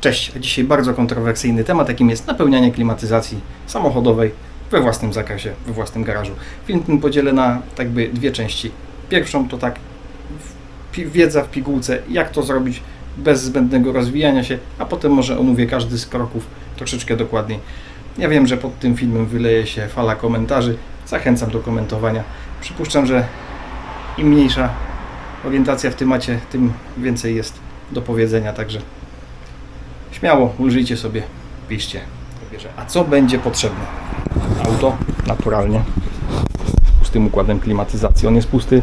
Cześć, dzisiaj bardzo kontrowersyjny temat, jakim jest napełnianie klimatyzacji samochodowej we własnym zakresie, we własnym garażu. Film ten podzielę na tak by dwie części. Pierwszą to tak wiedza w pigułce, jak to zrobić bez zbędnego rozwijania się, a potem może omówię każdy z kroków troszeczkę dokładniej. Ja wiem, że pod tym filmem wyleje się fala komentarzy, zachęcam do komentowania. Przypuszczam, że im mniejsza orientacja w temacie, tym więcej jest do powiedzenia, także Śmiało, użyjcie sobie, piszcie. A co będzie potrzebne? Auto, naturalnie, z pustym układem klimatyzacji. On jest pusty.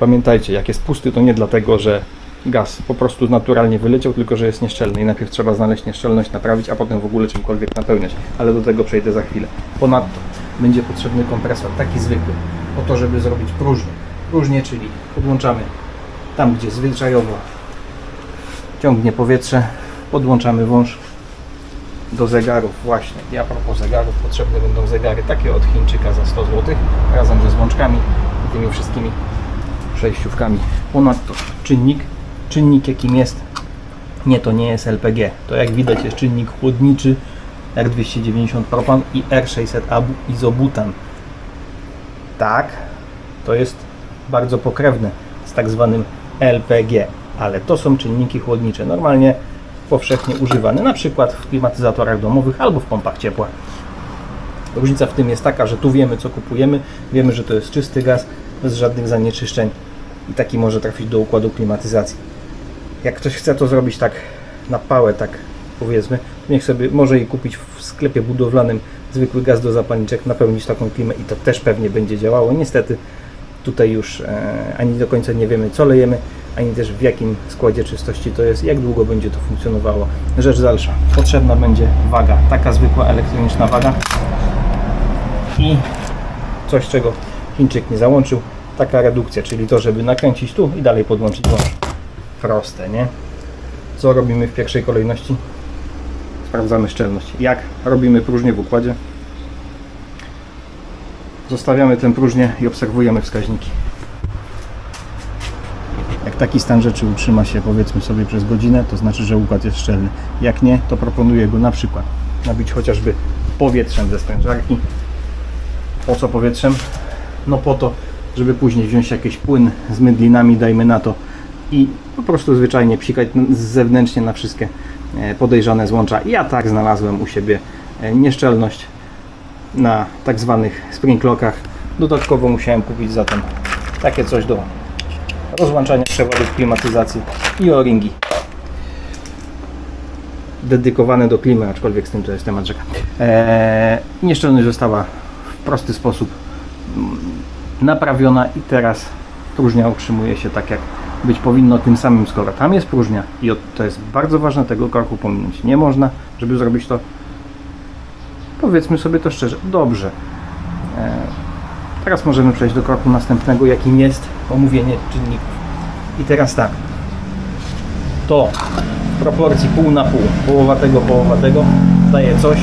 Pamiętajcie, jak jest pusty, to nie dlatego, że gaz po prostu naturalnie wyleciał, tylko że jest nieszczelny i najpierw trzeba znaleźć nieszczelność, naprawić, a potem w ogóle czymkolwiek napełniać. Ale do tego przejdę za chwilę. Ponadto będzie potrzebny kompresor, taki zwykły, po to, żeby zrobić próżnię. Próżnię, czyli podłączamy tam, gdzie zwyczajowo ciągnie powietrze, podłączamy wąż do zegarów właśnie. I a propos zegarów, potrzebne będą zegary takie od Chińczyka za 100 zł, razem ze złączkami i tymi wszystkimi przejściówkami. Ponadto czynnik, czynnik jakim jest, nie to nie jest LPG, to jak widać jest czynnik chłodniczy R290 propan i R600 abu- izobutan. Tak, to jest bardzo pokrewne z tak zwanym LPG, ale to są czynniki chłodnicze, normalnie powszechnie używane, na przykład w klimatyzatorach domowych albo w pompach ciepła. Różnica w tym jest taka, że tu wiemy co kupujemy, wiemy, że to jest czysty gaz, bez żadnych zanieczyszczeń i taki może trafić do układu klimatyzacji. Jak ktoś chce to zrobić tak na pałę, tak powiedzmy, niech sobie może i kupić w sklepie budowlanym zwykły gaz do zapalniczek, napełnić taką klimę i to też pewnie będzie działało. Niestety tutaj już e, ani do końca nie wiemy co lejemy, ani też w jakim składzie czystości to jest, jak długo będzie to funkcjonowało. Rzecz dalsza, potrzebna będzie waga, taka zwykła elektroniczna waga i coś czego Chińczyk nie załączył, taka redukcja, czyli to, żeby nakręcić tu i dalej podłączyć wąż. Proste, nie? Co robimy w pierwszej kolejności? Sprawdzamy szczelność. Jak robimy próżnię w układzie? Zostawiamy tę próżnię i obserwujemy wskaźniki. Taki stan rzeczy utrzyma się powiedzmy sobie przez godzinę, to znaczy, że układ jest szczelny. Jak nie, to proponuję go na przykład nabić chociażby powietrzem ze sprężarki. Po co powietrzem? No po to, żeby później wziąć jakiś płyn z mydlinami, dajmy na to i po prostu zwyczajnie psikać zewnętrznie na wszystkie e, podejrzane złącza. Ja tak znalazłem u siebie e, nieszczelność na tak zwanych springlockach. Dodatkowo musiałem kupić zatem takie coś do rozłączania przewodów klimatyzacji i o-ringi dedykowane do klimy, aczkolwiek z tym to jest temat rzeka. Eee, nieszczelność została w prosty sposób mm, naprawiona i teraz próżnia utrzymuje się tak jak być powinno tym samym skoro tam jest próżnia i to jest bardzo ważne tego kroku pominąć nie można, żeby zrobić to powiedzmy sobie to szczerze, dobrze. Eee, Teraz możemy przejść do kroku następnego, jakim jest omówienie czynników. I teraz tak. To w proporcji pół na pół, połowa tego, połowa tego, daje coś,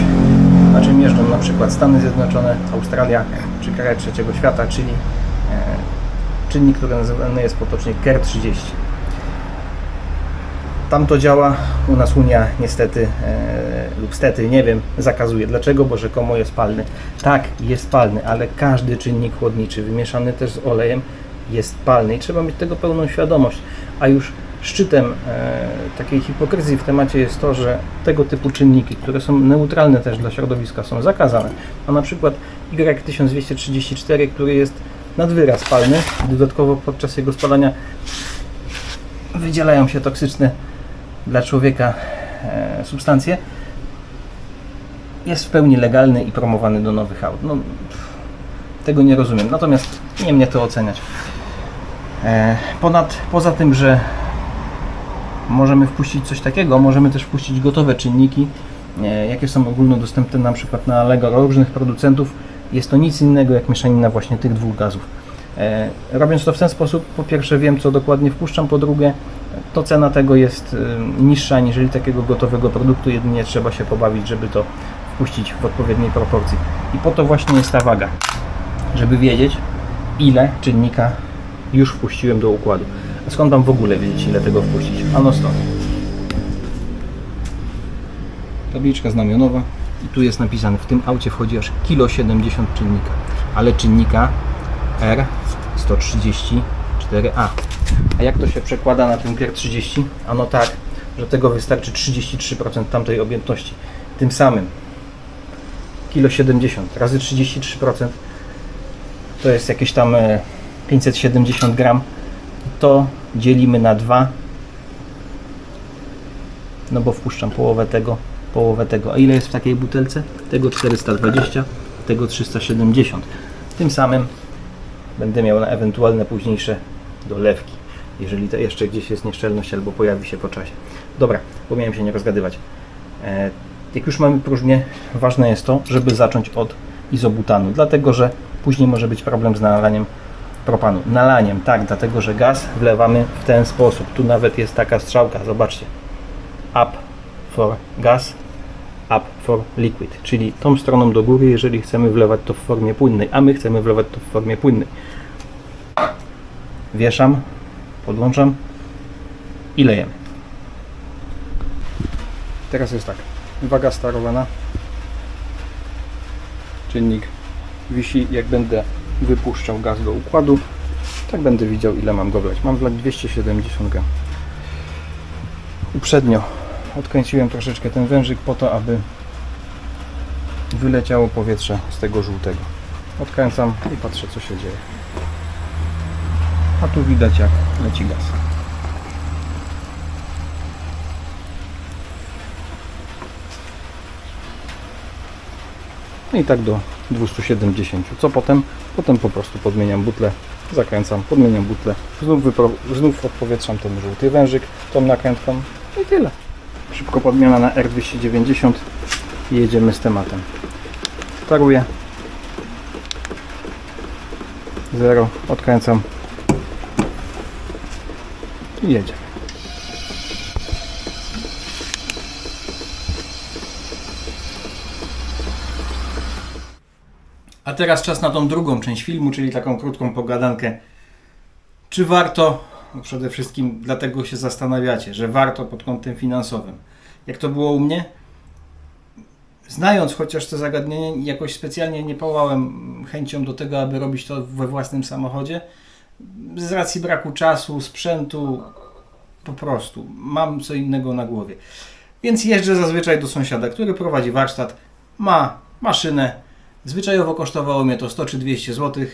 na czym jeżdżą na przykład Stany Zjednoczone, Australia czy kraje trzeciego świata, czyli e, czynnik, który nazywany jest potocznie KER 30. Tam to działa, u nas Unia niestety e, lub stety, nie wiem, zakazuje. Dlaczego? Bo rzekomo jest palny. Tak, jest palny, ale każdy czynnik chłodniczy, wymieszany też z olejem, jest palny i trzeba mieć tego pełną świadomość. A już szczytem e, takiej hipokryzji w temacie jest to, że tego typu czynniki, które są neutralne też dla środowiska, są zakazane. A na przykład Y1234, który jest nad wyraz palny, dodatkowo podczas jego spalania wydzielają się toksyczne dla człowieka e, substancje, jest w pełni legalny i promowany do nowych aut. No, tego nie rozumiem. Natomiast nie mnie to oceniać. E, ponad, poza tym, że możemy wpuścić coś takiego, możemy też wpuścić gotowe czynniki, e, jakie są ogólnodostępne na przykład na Allegro różnych producentów. Jest to nic innego jak mieszanina właśnie tych dwóch gazów. E, Robiąc to w ten sposób, po pierwsze wiem co dokładnie wpuszczam, po drugie to cena tego jest niższa aniżeli takiego gotowego produktu, jedynie trzeba się pobawić, żeby to wpuścić w odpowiedniej proporcji. I po to właśnie jest ta waga, żeby wiedzieć ile czynnika już wpuściłem do układu. A skąd mam w ogóle wiedzieć ile tego wpuścić? Ano stąd. tabliczka znamionowa i tu jest napisane, w tym aucie wchodzi aż kilo 70 czynnika, ale czynnika R134A. A jak to się przekłada na ten GR30? Ano tak, że tego wystarczy 33% tamtej objętości. Tym samym kilo 70 razy 33% to jest jakieś tam e, 570 gram. To dzielimy na 2 no bo wpuszczam połowę tego, połowę tego. A ile jest w takiej butelce? Tego 420, tego 370. Tym samym będę miał na ewentualne późniejsze dolewki, jeżeli to jeszcze gdzieś jest nieszczelność albo pojawi się po czasie. Dobra, bo miałem się nie rozgadywać. E, jak już mamy próżnię, ważne jest to, żeby zacząć od izobutanu, dlatego że później może być problem z nalaniem propanu. Nalaniem, tak, dlatego że gaz wlewamy w ten sposób. Tu nawet jest taka strzałka, zobaczcie up for gas, up for liquid, czyli tą stroną do góry, jeżeli chcemy wlewać to w formie płynnej, a my chcemy wlewać to w formie płynnej. Wieszam, podłączam i lejemy. Teraz jest tak, waga sterowana, czynnik wisi, jak będę wypuszczał gaz do układu, tak będę widział ile mam go wlać. Mam wlać 270 gram uprzednio odkręciłem troszeczkę ten wężyk po to, aby wyleciało powietrze z tego żółtego. Odkręcam i patrzę co się dzieje. A tu widać jak leci gaz. No i tak do 270. Co potem? Potem po prostu podmieniam butlę, zakręcam, podmieniam butlę, znów, znów odpowietrzam ten żółty wężyk tą nakrętką No i tyle. Szybko podmiana na R290 i jedziemy z tematem. Taruję. Zero, odkręcam i jedziemy. A teraz czas na tą drugą część filmu, czyli taką krótką pogadankę. Czy warto? No przede wszystkim dlatego się zastanawiacie, że warto pod kątem finansowym. Jak to było u mnie? Znając chociaż to zagadnienie, jakoś specjalnie nie pałałem chęcią do tego, aby robić to we własnym samochodzie. Z racji braku czasu, sprzętu, po prostu mam co innego na głowie. Więc jeżdżę zazwyczaj do sąsiada, który prowadzi warsztat, ma maszynę. Zwyczajowo kosztowało mnie to 100 czy 200 zł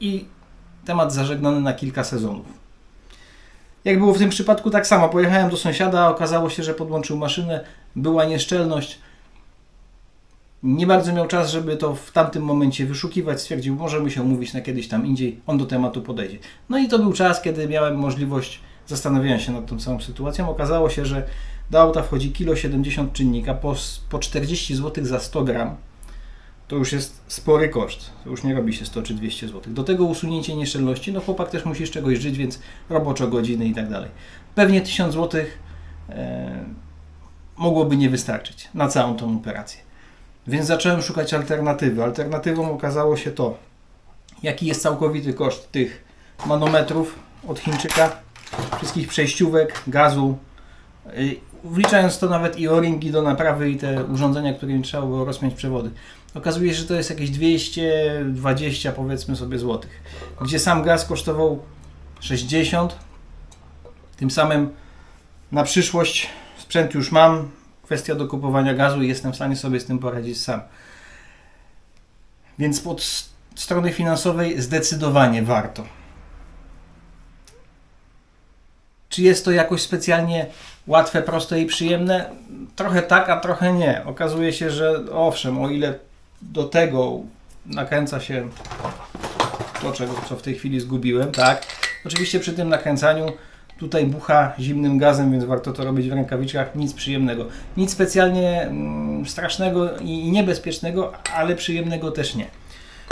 i temat zażegnany na kilka sezonów. Jak było w tym przypadku, tak samo. Pojechałem do sąsiada, okazało się, że podłączył maszynę, była nieszczelność. Nie bardzo miał czas, żeby to w tamtym momencie wyszukiwać. Stwierdził, możemy się umówić na kiedyś tam indziej, on do tematu podejdzie. No i to był czas, kiedy miałem możliwość zastanowienia się nad tą całą sytuacją. Okazało się, że do auta wchodzi kilo 70 czynnika po, po 40 zł za 100 gram to już jest spory koszt. To już nie robi się 100 czy 200 zł. Do tego usunięcie nieszczelności, no chłopak też musi z czegoś żyć, więc roboczo godziny i tak dalej. Pewnie 1000 zł e, mogłoby nie wystarczyć na całą tą operację. Więc zacząłem szukać alternatywy. Alternatywą okazało się to, jaki jest całkowity koszt tych manometrów od Chińczyka, wszystkich przejściówek, gazu, wliczając to nawet i o-ringi do naprawy i te urządzenia, którymi trzeba było rozpiąć przewody. Okazuje się, że to jest jakieś 220 powiedzmy sobie złotych, gdzie sam gaz kosztował 60. Tym samym na przyszłość sprzęt już mam, kwestia dokupowania gazu i jestem w stanie sobie z tym poradzić sam. Więc pod s- strony finansowej zdecydowanie warto. Czy jest to jakoś specjalnie łatwe, proste i przyjemne? Trochę tak, a trochę nie. Okazuje się, że owszem, o ile do tego nakręca się to, czego, co w tej chwili zgubiłem, tak. Oczywiście przy tym nakręcaniu tutaj bucha zimnym gazem, więc warto to robić w rękawiczkach. Nic przyjemnego. Nic specjalnie mm, strasznego i niebezpiecznego, ale przyjemnego też nie.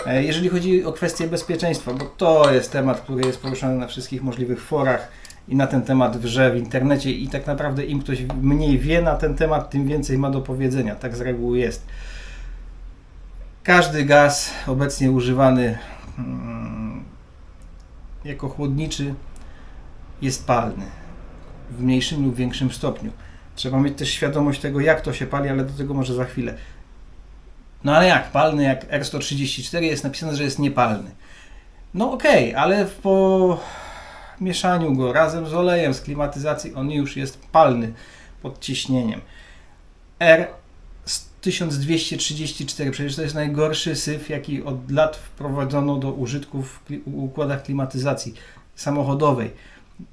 E, Jeżeli chodzi o kwestię bezpieczeństwa, bo to jest temat, który jest poruszany na wszystkich możliwych forach i na ten temat wrze w internecie i tak naprawdę im ktoś mniej wie na ten temat, tym więcej ma do powiedzenia. Tak z reguły jest. Każdy gaz obecnie używany mm, jako chłodniczy jest palny w mniejszym lub większym stopniu. Trzeba mieć też świadomość tego, jak to się pali, ale do tego może za chwilę. No ale jak? Palny jak R134 jest napisane, że jest niepalny. No okej, ale po mieszaniu go razem z olejem, z klimatyzacji, on już jest palny pod ciśnieniem. R 1234, przecież to jest najgorszy syf, jaki od lat wprowadzono do użytku w układach klimatyzacji samochodowej.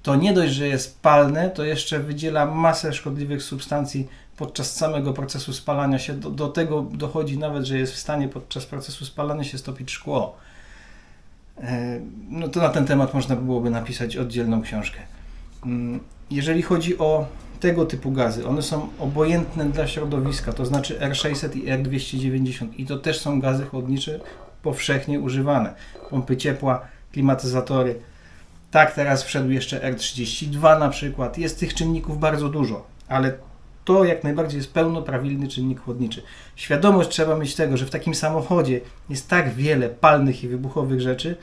To nie dość, że jest palne, to jeszcze wydziela masę szkodliwych substancji podczas samego procesu spalania się. Do, do tego dochodzi nawet, że jest w stanie podczas procesu spalania się stopić szkło. E, No to na ten temat można byłoby napisać oddzielną książkę. Mm, Jeżeli chodzi o tego typu gazy, one są obojętne dla środowiska, to znaczy R600 i R290 i to też są gazy chłodnicze powszechnie używane. Pompy ciepła, klimatyzatory. Tak, teraz wszedł jeszcze R32 na przykład. Jest tych czynników bardzo dużo, ale to jak najbardziej jest pełnoprawilny czynnik chłodniczy. Świadomość trzeba mieć tego, że w takim samochodzie jest tak wiele palnych i wybuchowych rzeczy,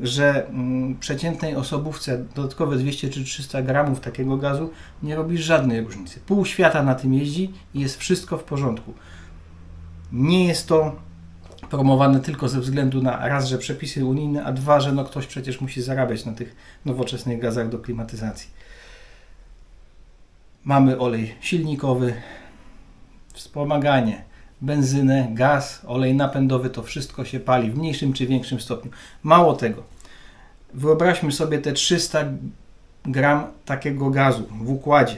że mm, przeciętnej osobówce dodatkowe 200 czy 300 gramów takiego gazu nie robi żadnej różnicy. Pół świata na tym jeździ i jest wszystko w porządku. Nie jest to promowane tylko ze względu na raz, że przepisy unijne, a dwa, że no ktoś przecież musi zarabiać na tych nowoczesnych gazach do klimatyzacji. Mamy olej silnikowy, wspomaganie, benzynę, gaz, olej napędowy, to wszystko się pali w mniejszym czy większym stopniu. Mało tego, wyobraźmy sobie te 300 gram takiego gazu w układzie.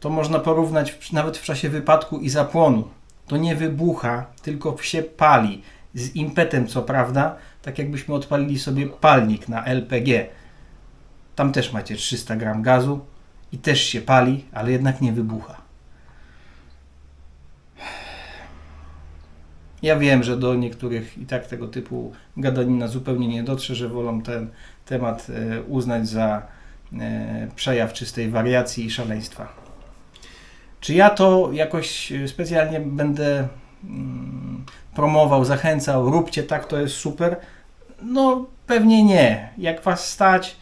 To można porównać nawet w czasie wypadku i zapłonu. To nie wybucha, tylko się pali. Z impetem, co prawda, tak jakbyśmy odpalili sobie palnik na LPG. Tam też macie 300 gram gazu i też się pali, ale jednak nie wybucha. Ja wiem, że do niektórych i tak tego typu gadanina zupełnie nie dotrze, że wolą ten temat e, uznać za e, przejaw czystej wariacji i szaleństwa. Czy ja to jakoś e, specjalnie będę mm, promował, zachęcał, róbcie tak, to jest super? No pewnie nie. Jak was stać,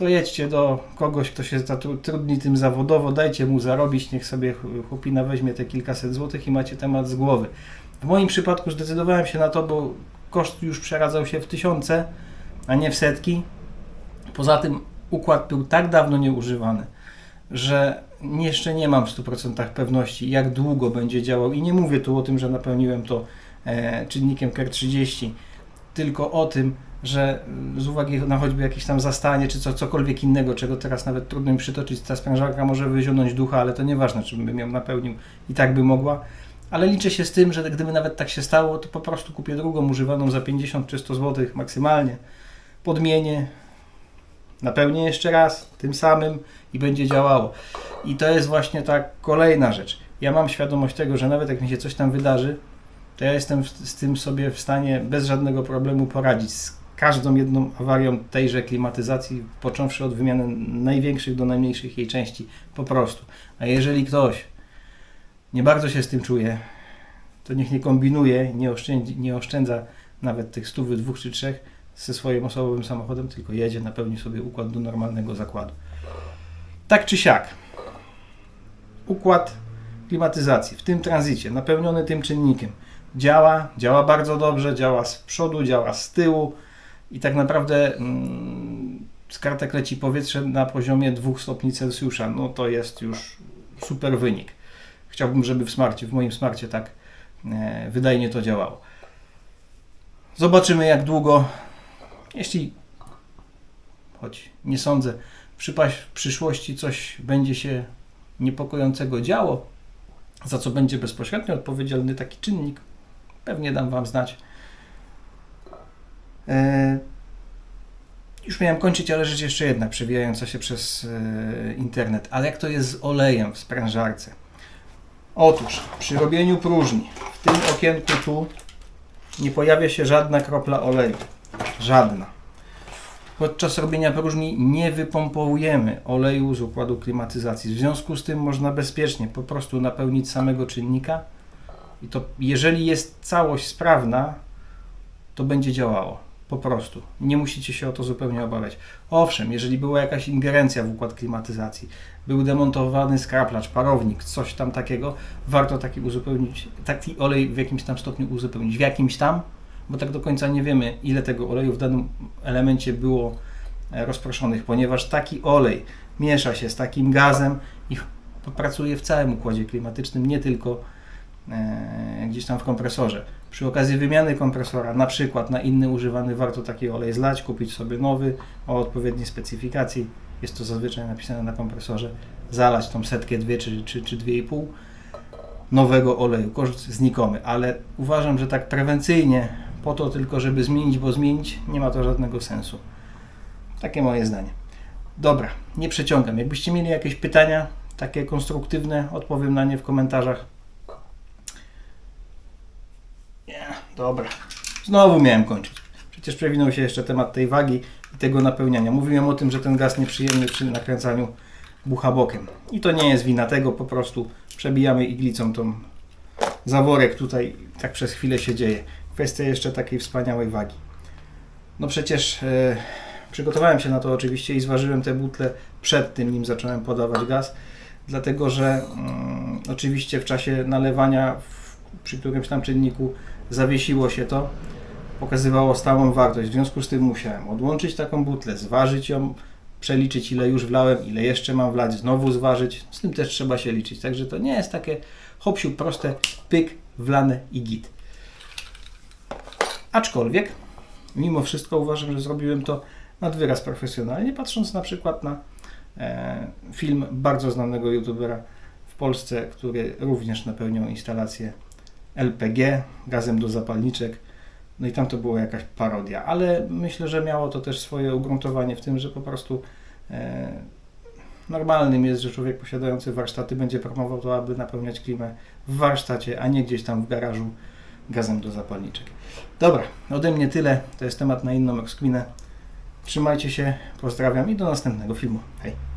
to jedźcie do kogoś, kto się zatrudni tym zawodowo, dajcie mu zarobić, niech sobie ch- chłopina weźmie te kilkaset złotych i macie temat z głowy. W moim przypadku zdecydowałem się na to, bo koszt już przeradzał się w tysiące, a nie w setki. Poza tym układ był tak dawno nieużywany, że jeszcze nie mam w 100% pewności, jak długo będzie działał. I nie mówię tu o tym, że napełniłem to e, czynnikiem KER30, tylko o tym, że z uwagi na choćby jakieś tam zastanie, czy co, cokolwiek innego, czego teraz nawet trudno mi przytoczyć, ta sprężarka może wyzionąć ducha, ale to nieważne, czy bym ją napełnił, i tak by mogła. Ale liczę się z tym, że gdyby nawet tak się stało, to po prostu kupię drugą używaną za 50 czy 100 zł maksymalnie, podmienię, napełnię jeszcze raz tym samym i będzie działało. I to jest właśnie ta kolejna rzecz. Ja mam świadomość tego, że nawet jak mi się coś tam wydarzy, to ja jestem z tym sobie w stanie bez żadnego problemu poradzić. Każdą jedną awarią tejże klimatyzacji, począwszy od wymiany największych do najmniejszych jej części, po prostu. A jeżeli ktoś nie bardzo się z tym czuje, to niech nie kombinuje, nie, oszczędzi, nie oszczędza nawet tych stówy, dwóch czy trzech ze swoim osobowym samochodem, tylko jedzie, napełni sobie układ do normalnego zakładu. Tak czy siak, układ klimatyzacji w tym tranzycie, napełniony tym czynnikiem, działa, działa bardzo dobrze, działa z przodu, działa z tyłu i tak naprawdę mm, z kartek leci powietrze na poziomie 2 stopni Celsjusza. No to jest już super wynik. Chciałbym, żeby w smarcie, w moim smarcie tak e, wydajnie to działało. Zobaczymy jak długo, jeśli, choć nie sądzę, w przyszłości coś będzie się niepokojącego działo, za co będzie bezpośrednio odpowiedzialny taki czynnik, pewnie dam Wam znać. E, już miałem kończyć, ale rzecz jeszcze jedna, przewijająca się przez e, internet. Ale jak to jest z olejem w sprężarce? Otóż przy robieniu próżni w tym okienku tu nie pojawia się żadna kropla oleju. Żadna. Podczas robienia próżni nie wypompujemy oleju z układu klimatyzacji. W związku z tym można bezpiecznie po prostu napełnić samego czynnika i to jeżeli jest całość sprawna, to będzie działało. Po prostu. Nie musicie się o to zupełnie obawiać. Owszem, jeżeli była jakaś ingerencja w układ klimatyzacji, był demontowany skraplacz, parownik, coś tam takiego, warto taki uzupełnić, taki olej w jakimś tam stopniu uzupełnić. W jakimś tam, bo tak do końca nie wiemy, ile tego oleju w danym elemencie było e, rozproszonych, ponieważ taki olej miesza się z takim gazem i pracuje w całym układzie klimatycznym, nie tylko e, gdzieś tam w kompresorze. Przy okazji wymiany kompresora, na przykład na inny używany, warto taki olej zlać, kupić sobie nowy o odpowiedniej specyfikacji. Jest to zazwyczaj napisane na kompresorze. Zalać tą setkę, dwie czy, czy, czy dwie i pół nowego oleju. Koszt znikomy, ale uważam, że tak prewencyjnie, po to tylko, żeby zmienić, bo zmienić, nie ma to żadnego sensu. Takie moje zdanie. Dobra, nie przeciągam. Jakbyście mieli jakieś pytania, takie konstruktywne, odpowiem na nie w komentarzach. Nie, dobra. Znowu miałem kończyć. Przecież przewinął się jeszcze temat tej wagi i tego napełniania. Mówiłem o tym, że ten gaz nieprzyjemny przy nakręcaniu bucha bokiem. I to nie jest wina tego, po prostu przebijamy iglicą tą zaworek tutaj, tak przez chwilę się dzieje. Kwestia jeszcze takiej wspaniałej wagi. No przecież e, przygotowałem się na to oczywiście i zważyłem te butle przed tym, nim zacząłem podawać gaz, dlatego że mm, oczywiście w czasie nalewania w, przy którymś tam czynniku zawiesiło się to, pokazywało stałą wartość. W związku z tym musiałem odłączyć taką butlę, zważyć ją, przeliczyć ile już wlałem, ile jeszcze mam wlać, znowu zważyć. Z tym też trzeba się liczyć. Także to nie jest takie hopsiu proste, pyk, wlane i git. Aczkolwiek, mimo wszystko uważam, że zrobiłem to nad wyraz profesjonalnie, patrząc na przykład na e, film bardzo znanego youtubera w Polsce, który również napełniał instalację LPG gazem do zapalniczek. No i tam to była jakaś parodia, ale myślę, że miało to też swoje ugruntowanie w tym, że po prostu e, normalnym jest, że człowiek posiadający warsztaty będzie promował to, aby napełniać klimę w warsztacie, a nie gdzieś tam w garażu gazem do zapalniczek. Dobra, ode mnie tyle. To jest temat na inną rozkminę. Trzymajcie się, pozdrawiam i do następnego filmu. Hej!